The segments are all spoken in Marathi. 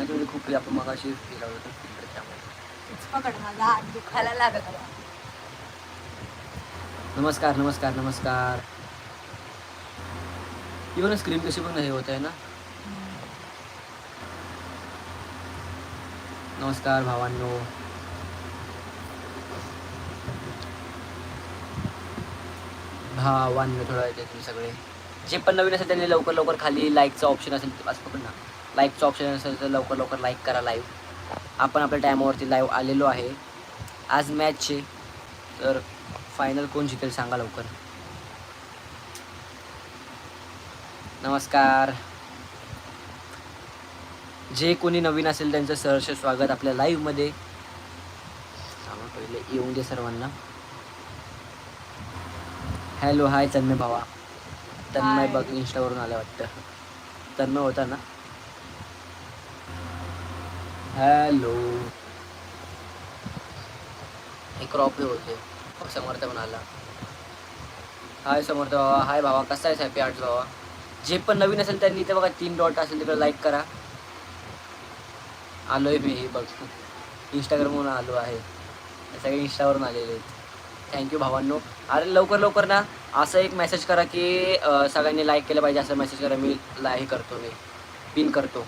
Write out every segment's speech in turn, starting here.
दुखायची म्हणजे खूप आपण मग अशी होता filter त्यामुळे. माझा हात दुखायला लागला नमस्कार नमस्कार नमस्कार. इवन स्क्रीन कशी पण हे होत आहे ना? नमस्कार भावांनो. भावांनो थोडं येते तुम्ही सगळे. जे पण नवीन असेल त्यांनी लवकर लवकर खाली लाईकचं ऑप्शन असेल तर असं पकड ना लाईकचं ऑप्शन असेल तर लवकर लवकर लाईक करा लाईव्ह आपण आपल्या टायमावरती लाईव्ह आलेलो आहे. आज मॅचचे तर फायनल कोण जिंकेल सांगा लवकर. नमस्कार. जे कोणी नवीन असेल त्यांचं सहर्ष स्वागत आपल्या लाईव्हमध्ये सांगा पहिले येऊन दे सर्वांना. हॅलो हाय तन्मय भावा. तन्मय. बघ इंस्टावरून आलं वाटतं. तन्मय होता ना? हॅलो. हे क्रॉप हे होते समर्थ म्हणाला. हाय समर्थ भावा हाय भावा कसा आहे हॅपी आर्ट्स भावा. जे पण नवीन असेल त्यांनी इथे बघा तीन डॉट असेल तिकडे लाईक करा. आलोय मी बघ. इंस्टाग्रामवरून आलो आहे. सगळे इंस्टावरून आलेले आहेत. थँक्यू भावांनो. अरे लवकर लवकर ना. असं एक मेसेज करा की सगळ्यांनी लाईक केलं पाहिजे असं मेसेज करा. मी ला हे करतो मी. पिन करतो.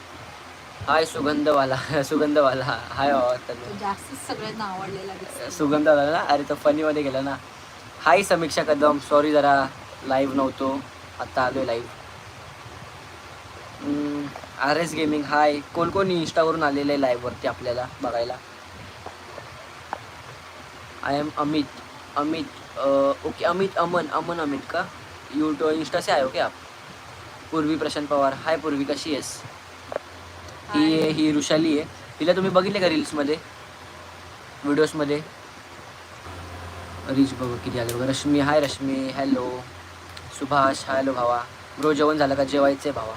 हाय सुगंधवाला सुगंधवाला. हाय सगळ्यांना आवडलेला सुगंध आला ना? अरे तो फनीमध्ये गेला ना. हाय समीक्षा कदम. सॉरी जरा लाईव्ह नव्हतो. आत्ता आलोय live R S gaming hi. कोण कोण इंस्टावरून आलेलं आहे लाईव्हवरती आपल्याला बघायला? I am Amit Amit okay Amit Aman Aman Amit का? यूट्यूब इंस्टा से आयो क्या आप? पूर्वी प्रशांत पवार. हाय पूर्वी कशी आहेस? ही आहे ही ऋषाली आहे. तिला तुम्ही बघितले का रील्समध्ये व्हिडिओजमध्ये रीच बघू किती आले बघा. Rashmi hi Rashmi. Hello Subhash hello भावा. ब्रो जेवण झालं का? जेवायचं आहे भावा.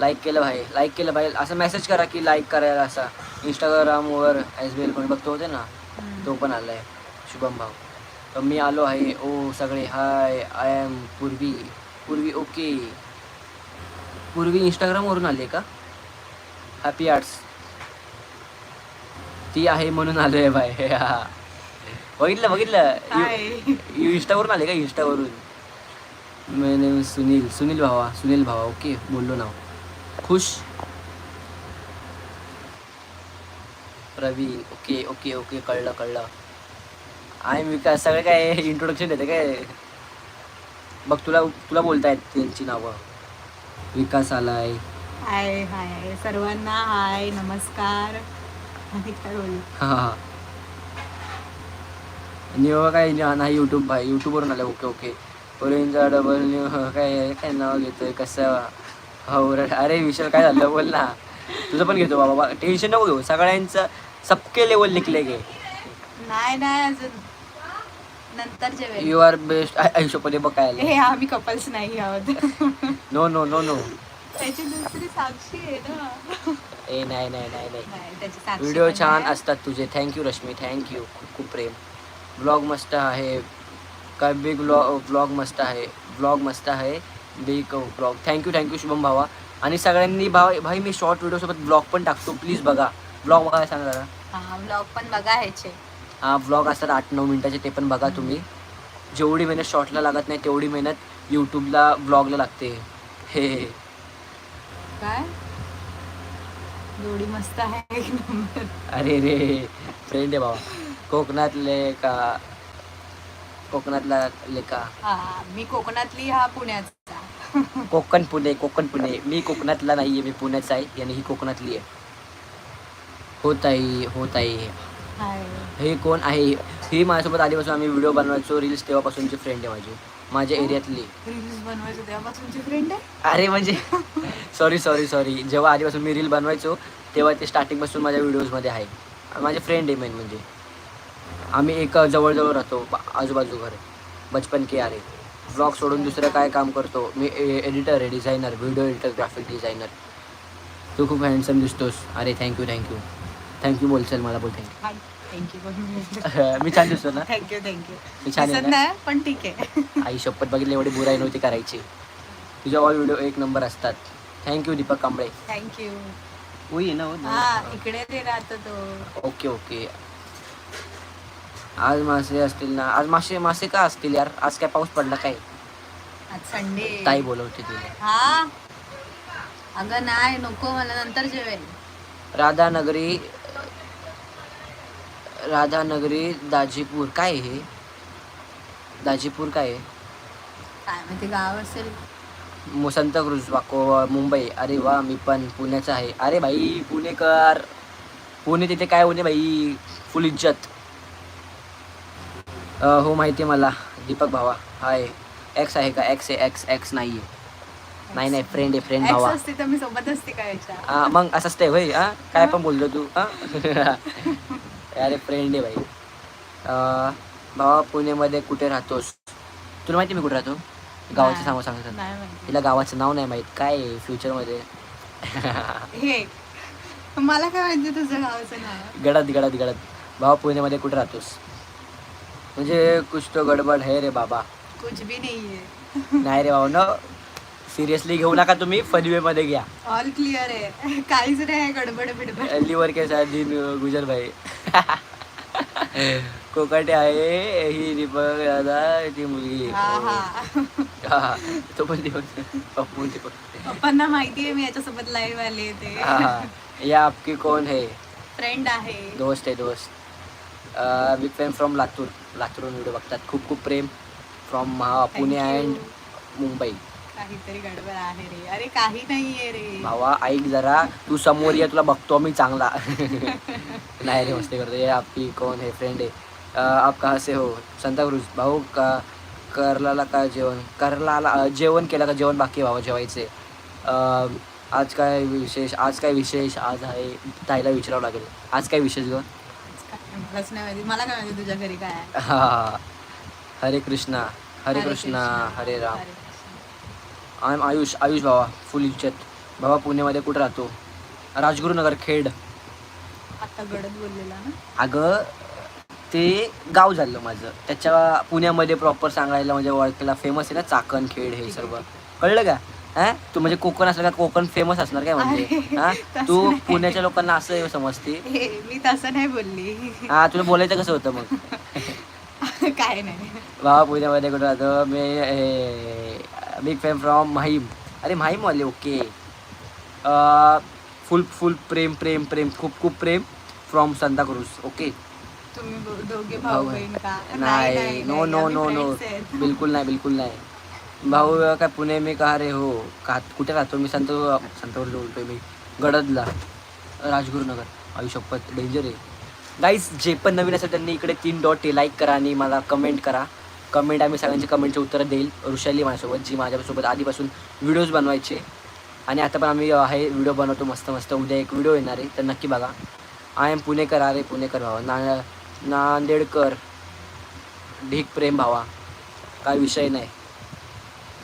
लाईक केलं भाई. लाईक केलं भाई. असं मेसेज करा की लाईक करायला असा. इंस्टाग्रामवर एस बी एल कोणी बघतो होते ना? तो पण आला आहे शुभम भाऊ. तर मी आलो आहे. ओ सगळे हाय आय एम पूर्वी. पूर्वी ओके पूर्वी इंस्टाग्रामवरून आले का? हॅपी आर्ट्स ती आहे म्हणून आलो आहे भाई हा. बघितलं बघितलं. यू- इंस्टावरून आले का? इंस्टावरून सुनील सुनील भावा. सुनील भावा. ओके बोललो नाव. खुश. प्रवीण. ओके ओके ओके कळलं कळलं. आय विकास. सगळे काय इंट्रोडक्शन देते काय? बघ तुला तुला बोलतायत त्यांची नावं. विकास आलाय. हाय हाय सर्वांना हाय नमस्कार. काय बोलू. हा काय नाही यूट्यूब भाई. यूट्यूबवरून आलं. Okay okay. ओरेंजा डबल न्यू काय काय नाव घेतोय? कसं? हो. अरे विशाल काय झालं? बोल ना. तुझं पण घेतो बाबा. टेन्शन नको घेऊ. सगळ्यांचं सबके लेवल निघले गे. नाही नाही अजून. नंतर यू आर बेस्ट आयुष्यपणे बघ काय आलं. हे आम्ही कपल्स नाही आहोत. नो नो नो नो त्याची दुसरी साक्षी आहे ना. ए नाही नाही नाही नाही. नाही, त्याची साक्षी व्हिडिओ पण छान आहे. असतात तुझे. थँक्यू रश्मी थँक्यू खूप खूप प्रेम. ब्लॉग मस्त आहे. काय बिग ब्लॉग ब्लॉग मस्त आहे. ब्लॉग मस्त आहे. Big blog thank you thank you Shubham भावा. आणि सगळ्यांनी भाव भाई मी शॉर्ट व्हिडिओसोबत ब्लॉग पण टाकतो. प्लीज बघा. ब्लॉग बघा सांगा जरा. हा ब्लॉग पण बघा ह्याचे हा ब्लॉग असतात आठ नऊ मिनिटाचे. ते पण बघा तुम्ही. जेवढी मेहनत शॉर्टला लागत नाही तेवढी मेहनत यूट्यूबला ब्लॉगला लागते. हे हे. काय? जोडी मस्त आहे एक नंबर अरे रे फ्रेंड आहे भावा. कोकणातले का? कोकणातला लेका. हा मी कोकणातली हा पुण्याचा. कोकण पुणे कोकण पुणे. मी कोकणातला नाही आहे मी पुण्याचा आहे. आणि ही कोकणातली आहे. हो ताई हो ताई हाय हे कोण आहे? ही माझ्यासोबत आधीपासून आम्ही व्हिडिओ बनवायचो रील्स तेव्हापासूनची फ्रेंड आहे माझी. माझ्या एरियातली. रील्स बनवायचं तेव्हापासूनची फ्रेंड आहे? अरे म्हणजे सॉरी सॉरी सॉरी जेव्हा आधीपासून मी रील बनवायचो तेव्हा ते स्टार्टिंगपासून माझ्या व्हिडिओजमध्ये आहे. माझे फ्रेंड आहे मेन म्हणजे. आम्ही एक जवळजवळ राहतो आजूबाजू घर. बचपन के अरे ब्लॉग सोडून दुसरं काय काम करतो? मी एडिटर आहे designer video editor graphic designer तू खूप हँडसम दिसतोस. अरे थँक्यू थँक्यू थँक्यू बोलचल मला बोल थँक्यू मी छान दिसतो ना? थँक्यू थँक्यू मी छान आहे दिसत ना? नाही पण ठीक आहे. आई शपथ बघितली एवढी बुराई नव्हती करायची. तुझे ऑल व्हिडिओ एक नंबर असतात. Thank you Deepak Kamble thank you आहे ना वो हा इकडे ते राहतो तो. ओके ओके आज मासे असतील ना? आज मासे मासे का असतील यार? आज काय पाऊस पडला काय? आज संडे ताई बोलवते तिला. हा? अगं नाही नको मला नंतर जेवेल राधानगरी राधानगरी दाजीपूर काय आहे हे? दाजीपूर काय आहे काय माहिती गाव असेल. मु- संत क्रुज वाको मुंबई. अरे वा मी पण पुण्याचा आहे. अरे भाई पुणेकर पुणे तिथे काय होणे भाई फुल इज्जत. अ, हो माहिती आहे मला. दीपक भावा. हाय. एक्स आहे का? एक्स आहे एक्स एक्स नाही आहे नाही नाही फ्रेंड आहे फ्रेंड भावा. असते तर मी सोबत असते का याच्या हा मग असंच ते होय हा? काय पण बोललो तू हा? अरे फ्रेंड आहे भाई. भावा पुणेमध्ये कुठे राहतोस? तुला माहिती मी कुठे राहतो? गावाचं नाही. सांगू सांगतो नाही तिला गावाचं नाव नाही माहीत. काय आहे फ्युचरमध्ये मला काय माहिती तुझं गावचं नाव? गडद गडद गडद. भावा पुणेमध्ये कुठे राहतोस? म्हणजे कुछ तो गडबड है रे बाबा. कुछ भी नाहीये नाही रे भाऊ न. सिरियसली घेऊ नका तुम्ही फनवे मध्ये घ्या. ऑल क्लिअर आहे. काहीच नाही गडबड बिडबड. लिव्हर के साथ दिन गुजर भाई. कोकाटे आहे ही दीपक दादा ती मुलगी. हा हा. हा, तो पण दीपक. पप्पू ते पण पप्पांना माहिती आहे मी याच्यासोबत लाईव्ह आले ते. हा. या आपकी कोण है? फ्रेंड आहे. दोस्त आहे दोस्त. Big fan from Latur. लातूरून video बघतात. खूप खूप प्रेम फ्रॉम पुणे. अँड मुंबई. काहीतरी गडबड आहे रे. अरे काही नाहीये रे. भावा ऐक जरा. तू समोर ये तुला बघतो मी चांगला. नाही रे मस्ती करतो ये आपकी कोण? है फ्रेंड आहे. अ, आप कहाँ से हो? संताक्रुज भाऊ का करलाला का जेवण? करलाला अ, जेवण केलं का? जेवण बाकी आहे भावा जेवायचे. आज काय विशेष? आज काय विशेष? आज आहे ताईला विचारावं लागेल. आज काय विशेष ग? मलाच नाही माहिती. मला काय माहिती तुझ्या घरी काय आहे? हा. हरे कृष्णा. हरे कृष्णा. हरे राम. आय एम आयुष आयुष भावा फुल इज्जत भावा पुण्यामध्ये कुठं राहतो? राजगुरुनगर खेड. आता गडद बोललेला ना? अगं ते गाव झालं माझं. त्याच्या पुण्यामध्ये प्रॉपर सांगायला म्हणजे ओळखला फेमस आहे ना चाकण खेड हे सर्व. कळलं का? हा? तू म्हणजे कोकण असलं का कोकण फेमस असणार काय म्हणजे? हा? तू. पुण्याच्या लोकांना असं समजते? मी तसं नाही बोलली. हा तुला बोलायचं कसं होतं मग? काय नाही. भावा पुण्यामध्ये कुठं राहतो? मी बिग फॅन फ्रॉम माहीम अरे माहीम वाले ओके फुल फुल प्रेम प्रेम प्रेम खूप खूप प्रेम फ्रॉम सांताक्रूज ओके तुम्ही दो- दोघे भाऊ बहीण का? नाही नो नो नो नो. बिलकुल नाही बिलकुल नाही. भाऊ काय पुणे मी का रे हो? का कुठे राहतो? मी संत संतवर बोलतोय मी. गडदला राजगुरुनगर. आयुष्यपत डेंजर आहे. गाईज जे पण नवीन असेल त्यांनी इकडे तीन डॉट ते लाईक करा आणि मला कमेंट करा. कमेंट आम्ही सगळ्यांची कमेंटचे उत्तरं देईल. ऋषाली माझ्यासोबत जी माझ्यासोबत आधीपासून व्हिडिओज बनवायचे. आणि आता पण आम्ही आहे व्हिडिओ बनवतो मस्त मस्त. उद्या एक व्हिडिओ येणार आहे तर नक्की बघा. आय एम पुणेकर अरे पुणेकर भावा. ना नांदेडकर ढीक प्रेम भावा. काय विषय नाही.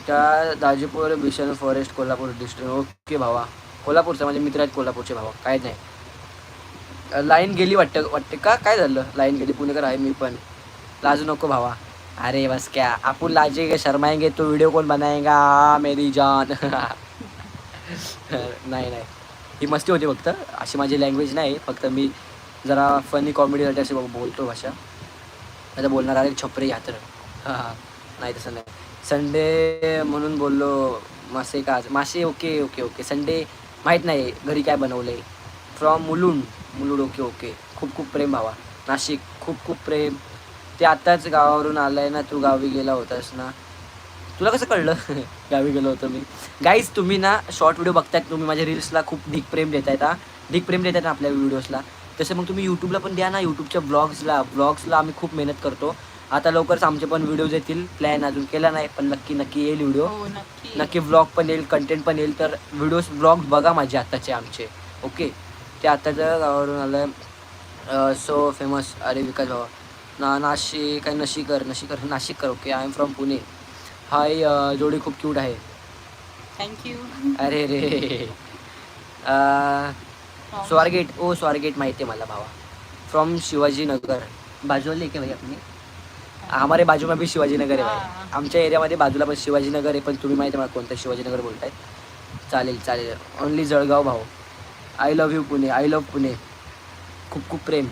त्या दाजीपूर भीषण फॉरेस्ट कोल्हापूर डिस्ट्रिक्ट ओके भावा. कोल्हापूरचा माझे मित्र आहेत कोल्हापूरचे भावा. काय नाही. लाईन गेली वाटतं वाटते का? काय झालं? लाईन गेली पुणेकर आहे मी पण. लाजू नको भावा. अरे बस क्या आपण लाजेगे शर्माएंगे तो व्हिडिओ कोण बनाएगा मेरी जान. नाही नाही. ही मस्ती होती फक्त. अशी माझी लँग्वेज नाही. फक्त मी जरा फनी कॉमेडीसाठी अशी बोलतो भाषा. आता बोलणार अरे छपरी यात्र. हां नाही तसं नाही. संडे म्हणून बोललो मासे का आज? मासे ओके ओके ओके संडे माहीत नाही घरी काय बनवलं आहे from Mulund. Mulund okay okay. खूप खूप प्रेम भावा. नाशिक खूप खूप प्रेम. ते आत्ताच गावावरून आलं आहे ना तू गावी गेला होतास ना. तुला कसं कळलं? गावी गेलो होतो मी. गाईज तुम्ही ना शॉर्ट व्हिडिओ बघतायत. तुम्ही माझ्या रील्सला खूप ढीक प्रेम देत आहेत हा. ढीक प्रेम देत आहेत ना आपल्या व्हिडिओजला तसं मग तुम्ही यूट्यूबला पण द्या ना. यूट्यूबच्या ब्लॉग्सला ब्लॉग्सला आम्ही खूप मेहनत करतो. आता लवकरच आमचे पण व्हिडिओज येतील. प्लॅन अजून केला नाही पण नक्की नक्की येईल व्हिडिओ हो नक्की. व्लॉग पण येईल कंटेंट पण येईल. तर व्हिडिओज ब्लॉग बघा माझे आत्ताचे आमचे. ओके ते आत्ताच्या गावावरून आलं सो फेमस अरे विकास भावा. ना नाशिक काय नशीकर नशीकर नाशिककर okay I am from Pune hi जोडी खूप क्यूट आहे. थँक्यू अरे रे. स्वारगेट ओ स्वारगेट माहिती आहे मला भावा. फ्रॉम शिवाजीनगर. बाजूला के भाई अपने हमारे बाजू में भी शिवाजीनगर आहे भाई. आमच्या एरियामध्ये बाजूला पण शिवाजीनगर आहे पण तुम्ही माहिती आहे मला कोणतं शिवाजीनगर बोलताय. चालेल चालेल. ओनली जळगाव भाऊ. I love you Pune I love Pune खूप खूप प्रेम.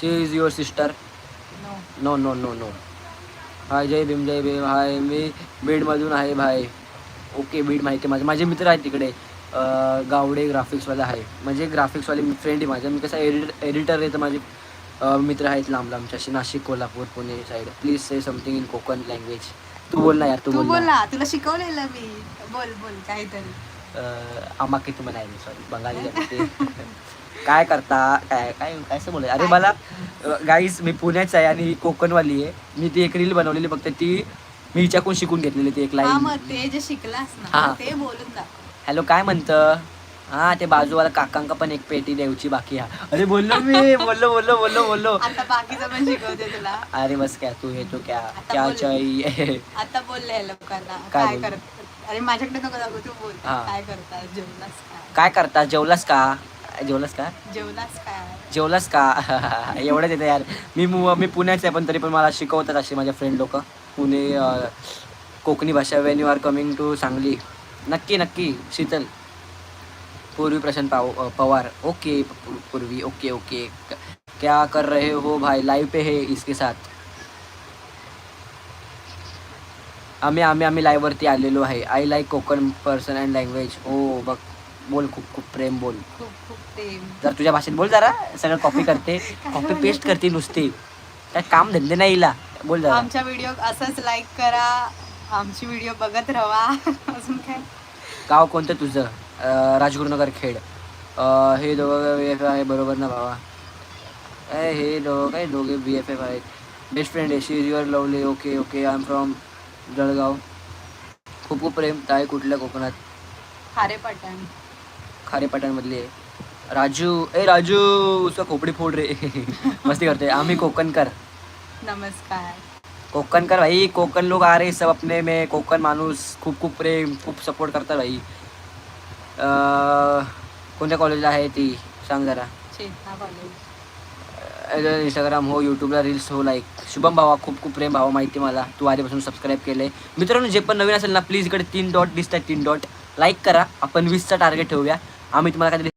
She is your sister no no no no hi Jai Bhim Jai Bhim hi मी बीडमधून आहे भाई. ओके बीड माहिती आहे माझे. माझे मित्र आहेत तिकडे. गावडे ग्राफिक्सवाला आहे. म्हणजे ग्राफिक्सवाले फ्रेंड आहे माझे. मी कसं एडिटर एडिटर आहे तर माझे मित्र आहेत लांब लांबचे. असे Nashik Kolhapur Pune side please say something in Konkan language तू बोल ना यार तू बोल ना. तुला शिकवलेलं मी. बोल बोल काहीतरी. अं, आम्हा किती म्हणाय सॉरी बंगाली काय करता काय काय काय असं बोलाय अरे मला गाईस मी पुण्याच आहे आणि कोकणवाली आहे. मी ती एक रील बनवलेली फक्त ती मी हिच्याकडून शिकून घेतलेली ती एक लाईन ते जे शिकलास. ना ते बोलून दाखव. हॅलो काय म्हणतं? हा ते बाजूवाला काकांका पण एक पेटी द्यायची बाकी हा. अरे बोललो मी बोललो बोललो बोललो बोललो. अरे बस क्या तू हे तो क्या क्या. चाहिए? आता बोलले लोकांना. काय? करत अरे माझ्याकडे नको तू बोल. हा. काय करतात जेवलास काय काय करता? जेवलास का? जेवलास का? जेवलास काय जेवलास का? एवढंच येतं यार. मी मु- मी पुण्याच आहे पण तरी पण मला शिकवतात असे माझे फ्रेंड लोक. पुणे अं, कोकणी भाषा when you are coming to Sangli. नक्की नक्की. शीतल. पूर्वी प्रशांत पाव अं, Pawar. Okay Purvi. Okay okay क्या कर रहे हो भाई? लाइव पे है इसके साथ. आम्ही आम्ही आम्ही लाईव्हवरती आलेलो आहे. I like Konkan person and language ओ बघ बोल खूप खूप प्रेम बोल. खूप खूप प्रेम. जर तुझ्या भाषेत बोल जरा. सगळं कॉपी करते. कॉपी पेस्ट करते नुसती. काय काम धंदे नाही हिला. बोल जरा. आमच्या व्हिडिओ असंच लाईक करा. आमची व्हिडिओ बघत राहा. अजून काय? गाव कोणतं तुझं? अं, राजगुरुनगर खेड. अं, हे दोघं बी एफ आहे बरोबर ना भावा? ए हे दोघं काय दोघे बी एफ एफ आहेत. बेस्ट फ्रेंड आहे. She is your lovely okay okay I am from Jalgaon. खूप खूप प्रेम ताई कुठल्या कोकणात? खारे पठाण. खारेपाटणमधली आहे राजू ए राजू उसका खोपडी फोड रे. मस्ती करते. आम्ही कोकणकर. नमस्कार. कोकणकर भाई कोकण लोग आ रहे सब अपने में. कोकण माणूस खूप खूप प्रेम खूप सपोर्ट करतात भाई. अं, कोणत्या कॉलेजला आहे ती? सांग जरा. चेतना कॉलेज इंस्टाग्राम हो यूट्यूबला रील्स हो लाईक शुभम भावा खूप खूप प्रेम भावा माहिती मला. तू आधीपासून सबस्क्राईब केले मित्रांनो जे पण नवीन असेल ना प्लीज इकडे तीन डॉट दिसत तीन डॉट लाईक करा. आपण वीसचा टार्गेट ठेवूया. आम्ही तुम्हाला काहीतरी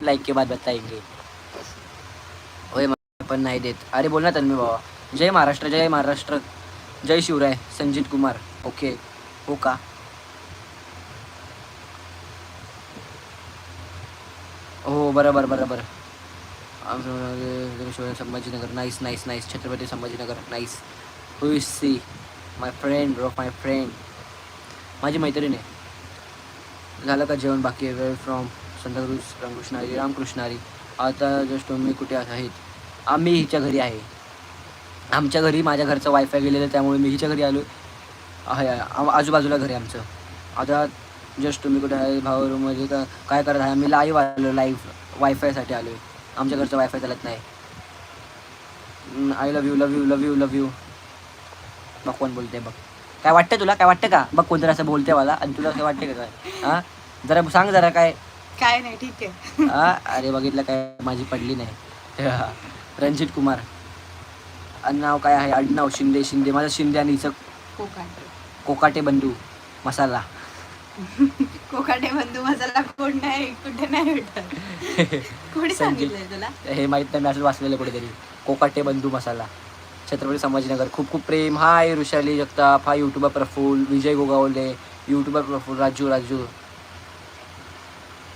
लाईक के बाद बताएंगे. होय पण नाही देत. अरे बोल ना तन्मी भावा. जय महाराष्ट्र जय महाराष्ट्र. जय शिवराय संजित कुमार. ओके हो का? हो बरोबर बरोबर. आमचं Sambhajinagar nice nice nice Chhatrapati Sambhajinagar nice who see my friend bro my friend माझी मैत्रीण आहे. झालं का जेवण बाकी आहे? वेळ फ्रॉम संतकृष रामकृष्णारी रामकृष्णारी. आता जस्ट मी कुठे आहेत? आम्ही हिच्या घरी आहे. आमच्या घरी माझ्या घरचं वायफाय गेलेलं आहे त्यामुळे मी हिच्या घरी आलो. आहे आजूबाजूला घरी आहे आमचं. आता जस्ट तुम्ही कुठे आहे? भाऊ रूममध्ये का काय करत आहे? आम्ही लाईव्ह आलो लाईव्ह वायफायसाठी आलो आहे आमच्या घरचं वायफाय चालत नाही. I love you love you love you love you बघ कोण बोलते बघ. काय वाटतं तुला? काय वाटतं का? बघ कोणतरी असं बोलते मला. आणि तुला काय वाटतं का काय? हां? जरा सांग जरा काय. काय नाही ठीक आहे. हा? अरे बघितलं काय? माझी पडली नाही. रणजित कुमार. आणि नाव काय आहे? आडनाव शिंदे शिंदे. माझं शिंदे आणि हिचं कोकाटे. कोकाटे बंधू मसाला. कोकाटे बंधू मसाला कोण नाही कुठे नाही भेटत. कोणी सांगितलंय तुला? हे माहीत नाही मी असं वाचलेलं कुठेतरी. कोकाटे बंधू मसाला. छत्रपती संभाजीनगर. खूप खूप प्रेम. हाय ऋषाली जगताप. हा युट्यूबर प्रफुल विजय गोगावले. युट्यूबर प्रफुल राजू राजू.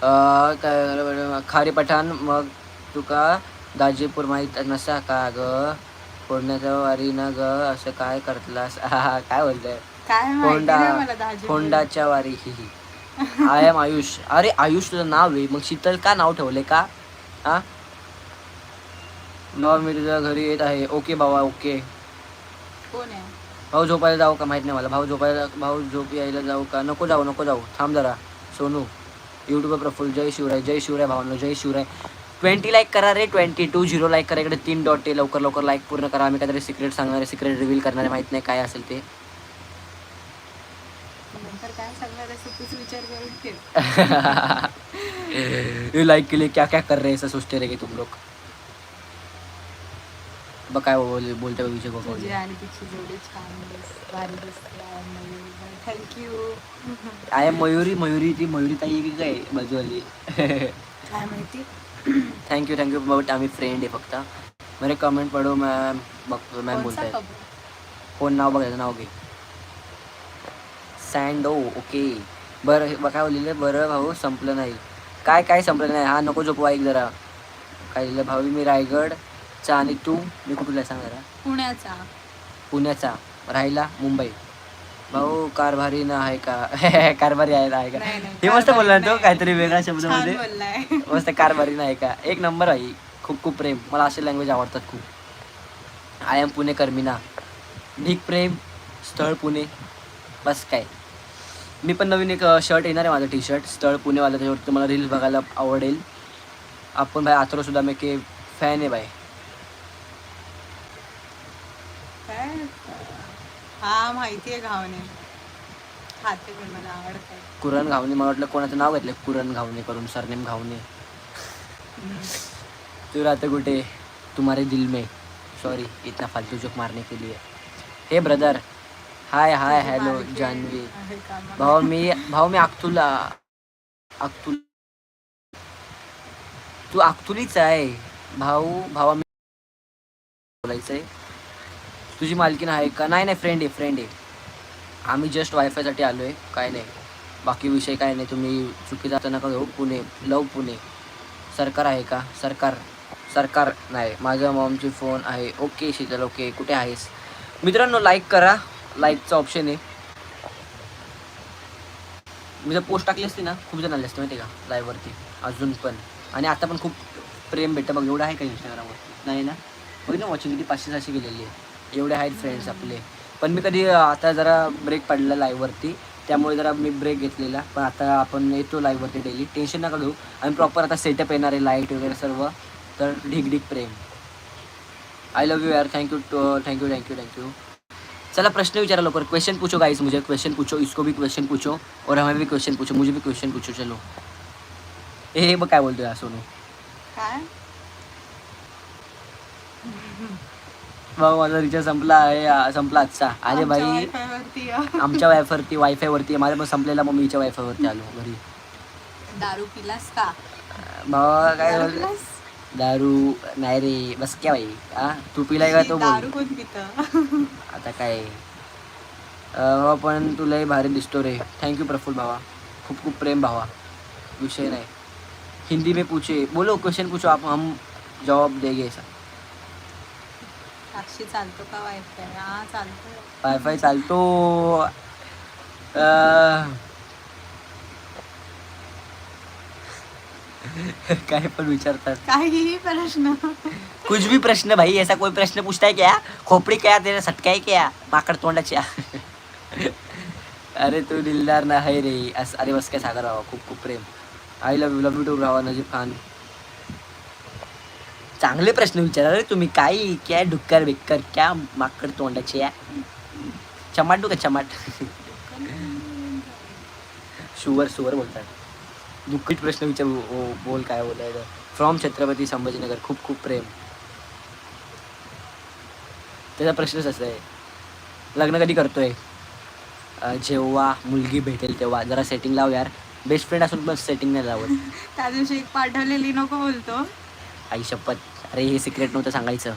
अं, काय खारे पठाण मग तुका दाजीपूर माहीत नसा का ग? फोडण्याचा वारी ना ग? असं काय करतलास? काय बोलतंय? दाजी होंडाच्या वारी. ही. आय एम आयुष अरे आयुष तुझं नाव आहे. मग शीतल का नाव ठेवले का? हा? नाव मी तुझ्या घरी येत आहे. ओके बाबा ओके कोण आहे? भाऊ झोपायला जाऊ का? माहीत नाही मला. भाऊ झोपायला भाऊ झोप यायला जाऊ का? नको जाऊ नको जाऊ. थांब जरा. सोनू यूट्यूबर प्रफुल जय शिवराय जय शिवराय भावांनो जय शिवराय. ट्वेंटी लाईक करा रे ट्वेंटी टू झिरो लाईक करा. इकडे तीन डॉट आहे. लवकर लवकर लाईक पूर्ण करा. आम्ही काहीतरी सिक्रेट सांगणारे सिक्रेट रिव्हील करणारे माहीत नाही काय असेल ते. नंतर काय सांगणार? तूच विचार करून ठेव. ये लाइक के लिए क्या क्या कर रहे हैं ऐसा सोचते रहे तुम लोग. बघ काय बोल बोलते विजय तुझी गोगवले आणि तिची जोडी छान दिस- भारी दिसते thank you I am Mayuri Mayuri ती मयुरी ताई की काय बाजूवाली काय माहिती? Thank you thank you but आम्ही फ्रेंड आहे फक्त. मेरे कमेंट पडो मॅम बघतो मॅम कोणचा बोलताय? फोन नाव बघायचं नाव घे. सँडो ओके बरं हे बघ काय लिहिलं बरं भाऊ संपलं नाही. काय काय संपलं नाही? हा नको झोपू ऐक जरा. काय लिहिलं भाऊ मी रायगडचा आणि तू मी कुठला सांग जरा. पुण्याचा. पुण्याचा. राहिला मुंबई. भाऊ कारभारी ना आहे का? कारभारी आहे ना आहे का? हे मस्त बोलला ना तो. काहीतरी वेगळ्या शब्दामध्ये. मस्त कारभारी नाही का? एक नंबर आहे खूप खूप प्रेम. मला असे लँग्वेज आवडतात खूप. आय एम पुणे कर्मिना ढीक प्रेम स्थळ पुणे. बस काय. मी पण नवीन एक शर्ट येणार आहे माझं टी शर्ट स्थळ पुणेवाला त्याच्यावर तुम्हाला रील्स बघायला आवडेल. आपण भाई आतरो सुद्धा मी के फॅन आहे भाई. काय? हा माहितीये घावणे. खाते पण मला आवडते कुरण घावणे मला वाटलं कोणाचं नाव घेतलं कुरण घावणे करून सरनेम घावणे. तू राहते कुठे? तुम्हारे दिल में. सॉरी इतना फालतू जोक मारने के लिए. Hey brother hi hi hello Janhavi? भाऊ मी भाऊ मी अक्तुला अक्तुल तू अक्तुलीच आहे. भाऊ भावा मी बोलायचं आहे तुझी मालकीन आहे का? नाही नाही फ्रेंड आहे फ्रेंड आहे. आम्ही जस्ट वायफायसाठी आलो आहे काय नाही. बाकी विषय काय नाही तुम्ही चुकीचा आता नका घेऊ पुणे लव पुणे. सरकार आहे का? सरकार सरकार नाही. माझ्या मॉमची फोन आहे. ओके शीतल ओके कुठे आहेस? मित्रांनो लाईक करा. लाईकचा ऑप्शन आहे. मी जर पोस्ट टाकली असती ना खूप जण आले असते माहिती आहे का लाईव्हवरती अजून पण. आणि आता पण खूप प्रेम भेटतं. बघ एवढं आहे का इंस्टाग्रामवर नाही ना? बघ ना वॉचिंग किती पाचशे सहाशे गेलेली आहे. एवढे आहेत फ्रेंड्स आपले. पण मी कधी आता जरा ब्रेक पडला लाईव्हवरती त्यामुळे जरा मी ब्रेक घेतलेला. पण आता आपण येतो लाईव्हवरती डेली टेन्शन नका घेऊ. आणि प्रॉपर आता सेटअप येणार आहे लाइट वगैरे सर्व. तर ढीक ढीक प्रेम. आय लव यू यार. Thank you thank you thank you thank you चला प्रश्न विचारा लवकर. क्वेश्चन पूछो गाइस मुझे क्वेश्चन पूछो इसको भी क्वेश्चन पूछो और हमें भी क्वेश्चन पूछो मुझे भी क्वेश्चन पूछो चलो. ए हे बघ काय बोलतोय हा सोनू. काय? भाऊ माझा रिचार्ज संपला आहे संपला आजचा. अरे आमच्या भाई. आमच्या वायफायवरती वायफायवरती माझा पण संपलेला मग मीच्या वायफायवरती आलो घरी. दारू पिलास का? भावा काय दारू बोल- पिलास? दारू नाही रे बस क्या भाई? हा तू पिलाय का तो दारू बोल कोण पित? आता काय? अं, भावा पण तुलाही भारी दिसतो रे. थँक्यू प्रफुल भावा. खूप खूप प्रेम भावा. विषय नाही. हिंदी में पूछे. बोलो क्वेश्चन पूछो. आप हम जवाब देंगे ऐसा. साक्षी चालतो का वायफाय हा चालतो. वायफाय चालतो. अं, काय पण विचारतात. काहीही प्रश्न. कुछ भी प्रश्न भाई ऐसा कोई प्रश्न पूछता है क्या? खोपड़ी क्या तेरा सटका है क्या? माकड तोंडाच्या अरे तू दिलदार ना है रे. अस अरे बस काय सागर राहा खूप खूप प्रेम. I love you love you too Raha Najib Khan. चांगले प्रश्न विचारा रे तुम्ही. काय क्या डुक्कर बिक्कर क्या माकड तोंडाचे या चमाट का चमाट? शुवर शुवर बोलतात. दुःखित प्रश्न विचार बोल काय बोलायचं? फ्रॉम छत्रपती संभाजीनगर खूप खूप प्रेम. त्याचा प्रश्नच असा आहे. लग्न कधी करतोय? जेव्हा मुलगी भेटेल तेव्हा. जरा सेटिंग लाव यार. बेस्ट फ्रेंड असून पण सेटिंग नाही लावत. त्या दिवशी एक पाठवलेली नको बोलतो. आई शपथ. अरे हे सिक्रेट नव्हतं सांगायचं.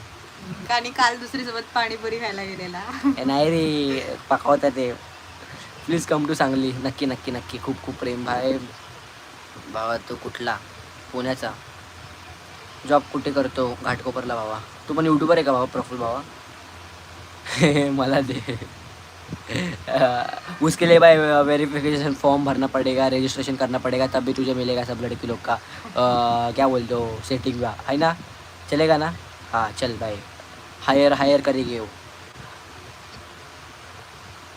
आणि काल दुसरी सोबत पाणीपुरी खायला गेलेला. नाही रे. पाकवता ते. Please come to Sangli. नक्की नक्की नक्की. खूप खूप प्रेम. भाई भावा तो कुठला? पुण्याचा. जॉब कुठे करतो? घाटकोपरला भावा तू पण युट्यूबर आहे का भावा प्रफुल भावा मला दे. उसके लिए भाई वेरिफिकेशन फॉर्म भरना पड़ेगा रजिस्ट्रेशन करना पड़ेगा तब भी तुझे मिलेगा सब लड़की लोग का? आ, क्या बोल दो सेटिंग का है ना? चलेगा ना? हाँ चल भाई हायर हायर करेगी वो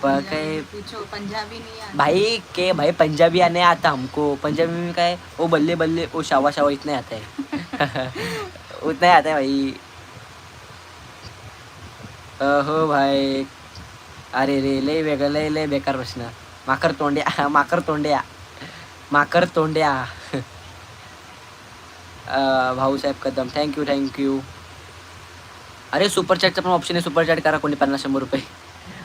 पर काय पूछो पंजाबी नहीं आता। भाई के भाई पंजाबी आने आता हमको। पंजाबी में काय ओ बल्ले बल्ले ओ शावा शावा इतना आता है। उतना ही आता है भाई। हो भाई। अरे रे लय वेगळं लय लय बेकार प्रश्न। माकर तोंड्या माकर तोंड्या माकर तोंड्या Bhausaheb Kadam. Thank you thank you अरे सुपर चॅटचा पण ऑप्शन आहे सुपर चॅट करा कोणी पन्नास शंभर रुपये.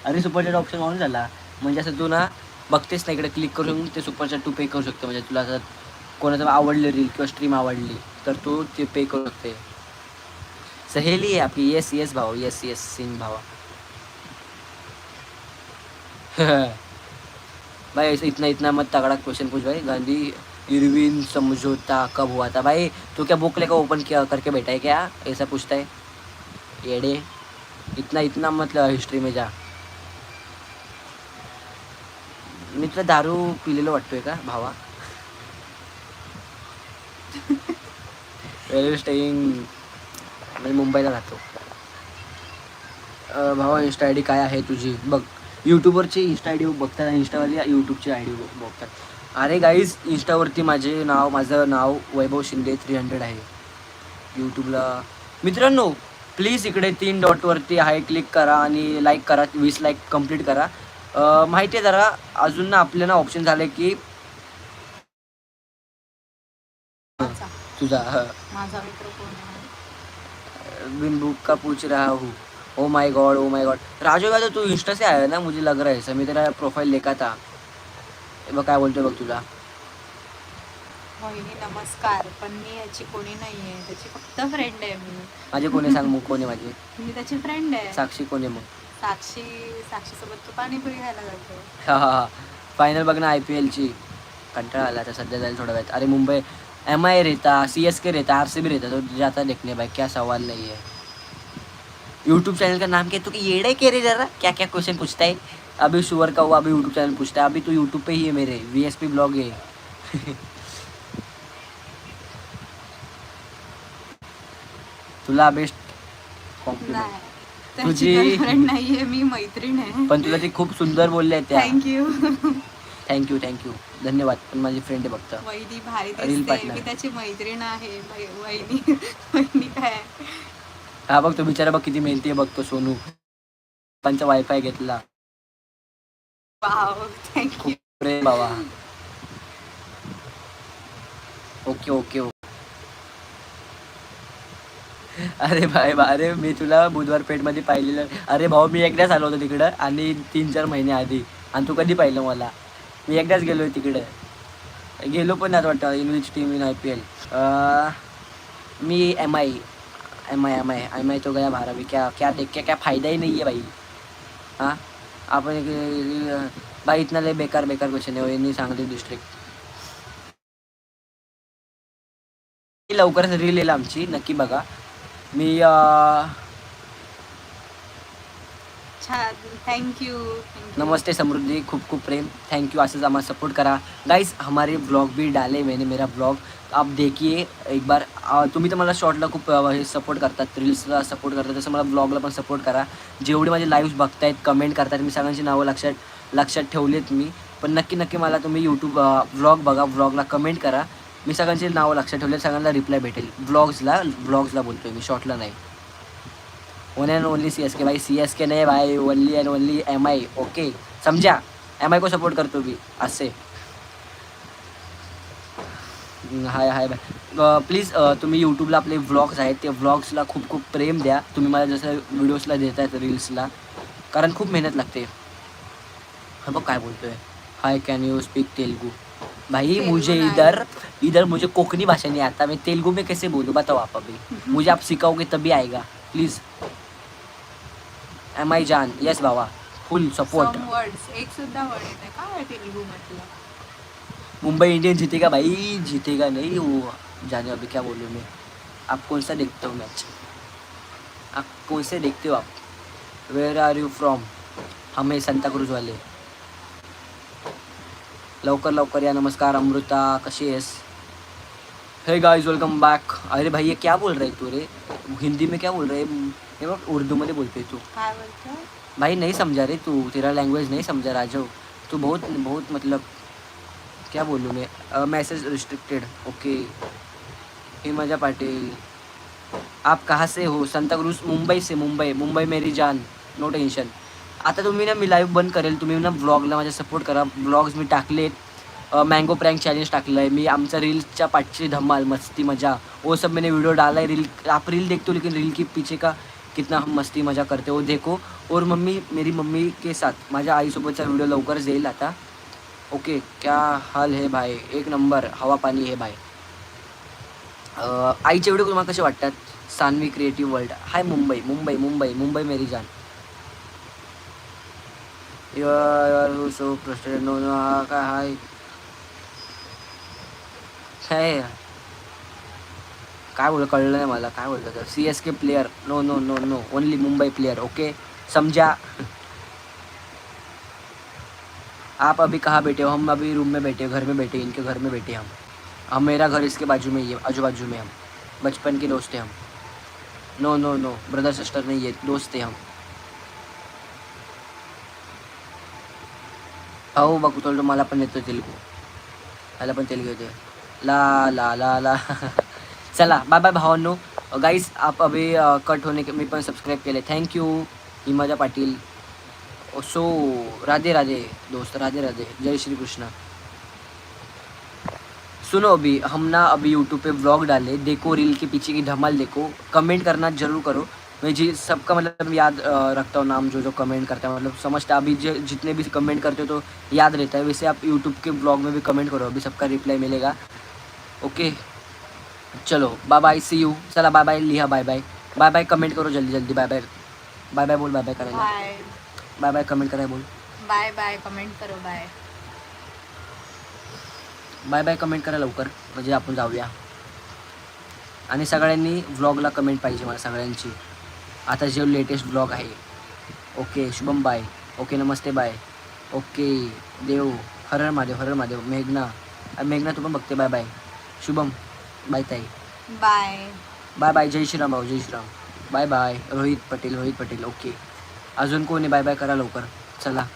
अरे सुपरचॅट ऑप्शन ऑन झाला. म्हणजे असं तू ना बघतेस ना इकडे क्लिक करून ते सुपरचॅट तू पे करू शकतो. म्हणजे तुला असं कोणाचं आवडली रील किंवा स्ट्रीम आवडली तर तू ते पे करू शकते. सहेली आहे आपली. येस येस भाऊ. येस येस सिंग भावा. भाई इतना इतना मत तगड़ा क्वेश्चन पूछ भाई. गांधी इरविन समझौता कब हुआ था? भाई तू क्या बुक लेकर ओपन किया करके बैठा है क्या? ऐसा पूछता है. एडे इतना इतना मतलब हिस्ट्री में जा. मी तुला दारू पिलेलं वाटतोय का भावा? रेल्वे स्टेईंग म्हणजे मुंबईला राहतो. भावा इन्स्टा आय डी काय आहे तुझी? बघ यूट्यूबवरची इन्स्टा आय डी बघतात आणि यूट्यूबची आय डी बघतात. अरे गाईज इंस्टावरती माझे नाव माझं नाव वैभव शिंदे थ्री हंड्रेड आहे. यूट्यूबला मित्रांनो प्लीज इकडे तीन डॉटवरती आहे क्लिक करा आणि लाईक करा वीस लाईक कंप्लीट करा. माहिती आहे जरा अजून ना आपल्याला ऑप्शन झालं की तुझा हं. माझा मित्र कोण आहे? बिंबू का पूछ रहा हूँ ओ my God oh my God Raju Yadav Tu Insta से आया ना मुझे लग रहा है ऐसा मी तेरा प्रोफाईल देखा था. बघ काय बोलतोय बघ तुला नमस्कार. पण मी याची कोणी नाहीये त्याची फक्त फ्रेंड आहे मी. माझे कोणी सांग मग कोणी माझे? मी त्याची फ्रेंड आहे. साक्षी कोणी मग? साक्षी साक्षी सोबत तू पाणीपुरी खायला जातो हा फायनल बघ ना आय पी एलची कंटाळा आला आता सध्या जाईल थोड्या वेळात. अरे मुंबई एम आई रहता सी एस के रहता आर सी बी रहता तो जाता देखने भाई क्या सवाल नहीं है यूट्यूब चैनल का नाम क्या? तू कि येड़े के रे जरा? क्या क्या क्वेश्चन पूछता है अभी शुअर का हुआ अभी यूट्यूब चैनल पूछता है अभी तो यूट्यूब पे ही है मेरे वी एस पी ब्लॉग है. तुला बेस्ट कॉम्प्लिमेंट तुझी- गर्लफ्रेंड नाहीये मी मैत्रीण आहे. पण तुला ती खूप सुंदर बोलले त्या. थँक्यू थँक्यू थँक्यू धन्यवाद पण माझी फ्रेंड आहे फक्त. वहिनी भारी दिसते. मी त्याची मैत्रीण आहे वहि- वहिनी वहिनी काय? हा बघ तो बिचारा बघ किती मेहनती आहे बघतो सोनू. पंचा वायफाय घेतला. वाव थँक्यू प्रेम बाबा. Okay okay okay. अरे भाई अरे मी तुला बुधवार पेठमध्ये पाहिलेलं. अरे भाऊ मी एकदाच आलो होतो तिकडं आणि तीन चार महिने आधी. आणि तू कधी पाहिलं मला? मी एकदाच गेलो तिकडं. गेलो पण नाही वाटतं English team in I P L me M I M I M I M I तो गया बारावी. क्या क्या देख क्या क्या फायदा ही नाही आहे भाई. हां? आपण भाई इतना लय बेकार बेकार क्वेश्चन आहे यांनी सांगली डिस्ट्रिक्ट लवकरच रील येईल आमची नक्की बघा. मी छान. थँक्यू नमस्ते समृद्धि. खूप खूप प्रेम. थैंक यू असंच आम्हाला सपोर्ट करा. गाइस हमारे ब्लॉग भी डाले मैंने मेरा ब्लॉग आप देखिए एक बार. तुम्ही तर मला शॉर्टला खूप हे सपोर्ट करतात रील्सला सपोर्ट करतात तसं मला ब्लॉगला पण सपोर्ट करा. जेवढे माझे लाईव्ह बघतायत कमेंट करतायत मी सगळ्यांची नावं लक्षात लक्षात ठेवलेत मी. पण नक्की नक्की मला तुम्ही यूट्यूब ब्लॉग बघा. ब्लॉगला कमेंट करा. मी सगळ्यांची नावं लक्षात ठेवले रिप्लाय भेटेल. ब्लॉग्सला ब्लॉग्सला बोलतोय मी शॉर्टला नाही. One and only C S K भाई. सी एस के नहीं, भाई. Only and only M I okay समझा एम आई को सपोर्ट करतो मी. असे. हाय हाय बाय प्लीज़ तुम्ही यूट्यूबला आपले व्लॉग्स आहेत, ते व्लॉग्सला खूप खूप प्रेम द्या. तुम्ही मला जसं व्हिडिओजला देत आहेत रील्सला कारण खूप मेहनत लागते. हा बघ काय बोलतोय. Hi can you speak Telugu भाई मुझे इधर इधर मुझे कोकनी भाषा नहीं आता। मैं तेलुगु में कैसे बोलूँ? बताओ आप अभी। मुझे आप सिखाओगे तभी आएगा। प्लीज़ एम आई जान यस बाबा फुल सपोर्ट मुंबई इंडियन जीतेगा भाई। जीतेगा नहीं वो। जाने अभी क्या बोलूँ मैं। आप कौन सा देखते हो मैच आप कौन से देखते हो आप? वेयर आर यू फ्रॉम हमें संता क्रूज वाले। लवकर लवकर या. नमस्कार अमृता. कशी आहेस? हे गाइस वेलकम बैक अरे भाई ये क्या बोल रहे तू रे? हिंदी में क्या बोल रहे? ये बघ उर्दू मध्ये बोलतोय तू. बोलतो? भाई नहीं समझा रे तू. तेरा लैंग्वेज नहीं समझा राजो. तू बहुत बहुत मतलब क्या बोलूँ मैं? Message restricted okay Himaja Patil. आप कहाँ से हो? संता क्रूज मुंबई से. मुंबई मुंबई मेरी जान. नो टेन्शन आता तुम्ही ना मी लाईव्ह बंद करेल तुम्ही ना ब्लॉगला माझ्या सपोर्ट करा. ब्लॉग्स मी टाकलेत. मँगो प्रँक चॅलेंज टाकलं आहे मी आमचा रील्सच्या पाठची धमाल मस्ती मजा. वो सब मैंने वीडियो डाला है रील आप रील देखते हो लेकिन रील की पीछे का कितना हम मस्ती मजा करते हो देखो. और मम्मी मेरी मम्मी के साथ माझ्या आईसोबतचा व्हिडिओ लवकरच येईल आता. ओके क्या हाल है भाई? एक नंबर हवा पाणी हे भाई. आईचे व्हिडिओ तुम्हाला कसे वाटतात? Sanvi creative world hi Mumbai Mumbai Mumbai Mumbai मेरी जान. You are so frustrated no no हा काय हाय काय बोल, कळलं नाही मला, काय बोलतो तर C S K player no no no no only Mumbai player okay समझा? आप अभी कहाँ बैठे हो? हम अभी रूम में बैठे हो घर में बैठे, इनके घर में बैठे हम। हम मेरा घर इसके बाजू में ही है आजू बाजू में हम। बचपन के दोस्त हैं हम। No no no brother sister नहीं है, दोस्त थे हम। हो बघतो तो मला पण येतो तेलगू. मला पण तेलगू ला ला ला ला. चला बाय बाय भावांनो. गाईज आप अभी कट होने के, मी पण सबस्क्राईब केले thank you Himaja Patil. So Radhe Radhe, दोस्त, राधे राधे. जय श्री कृष्ण. सुनो अभी, हम ना अभी यूट्यूब पे ब्लॉग डाले. देखो रील के पीछे की धमाल देखो. कमेंट करना ज़रूर करो. जी सबका मतलब याद रखता हूँ नाम जो जो कमेंट करता है। मतलब समझता अभी जो जितने भी कमेंट करते हो तो याद रहता है। वैसे आप यूट्यूब के ब्लॉग में भी कमेंट करो अभी सबका रिप्लाई मिलेगा। ओके चलो बाय बाय सी यू चला बाय बाय लिहा bye bye bye bye comment करो जल्दी जल्दी बाय बाय बाय बाय बोल बाय बाय करायला बाय बाय कमेंट करायला बोल। बाय बाय कमेंट करो बाय बाय बाय कमेंट करा लवकर. म्हणजे आपण जाऊया. आणि सगळ्यांनी व्लॉगला कमेंट पाहिजे मला सगळ्यांची. आता जे लेटेस्ट ब्लॉग आहे. Okay Shubham bye. ओके नमस्ते बाय. ओके देव हरर महादेव हरर महादेव मेघना. अरे मेघना तू पण बघते. बाय बाय शुभम बाय ताई. Bye bye bye Jai Shriram भाऊ Jai Shriram. Bye bye Rohit Patel Rohit Patel. Okay अजून कोणी बाय बाय करा लवकर. चला.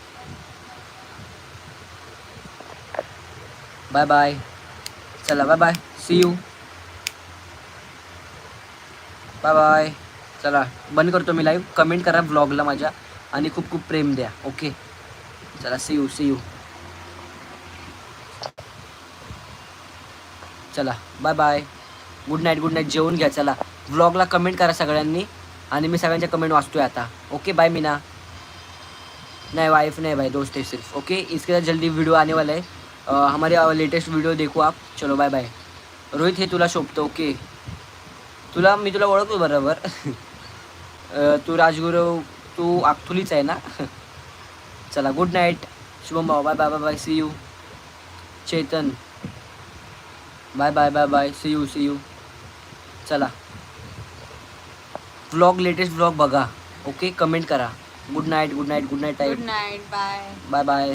बाय बाय चला bye bye see you bye bye चला बंद करतो मी लाईव्ह कमेंट करा ब्लॉगला माझ्या आणि खूप खूप प्रेम द्या ओके चला सी यू सी यू चला bye bye good night good night जेवून घ्या चला. व्लॉगला कमेंट करा सगळ्यांनी आणि मी सगळ्यांच्या कमेंट वाचतोय आता. Okay bye Meena. नहीं वाइफ नहीं भाई दोस्त है सिर्फ. ओके इसके साथ जल्दी वीडियो आने वाला है हमारे लेटेस्ट वीडियो देखो आप. चलो बाय बाय रोहित हे तुला शोभतं ओके तुला मी तुला ओळखतो बरोबर. तू राजगुरू तू आखथुलीच आहे ना? चला गुड नाईट शुभम भाऊ bye bye bye bye see you Chetan. Bye bye bye bye see you see you चला. व्लॉग लेटेस्ट व्लॉग बघा. ओके कमेंट करा. Good night good night good night good night bye bye bye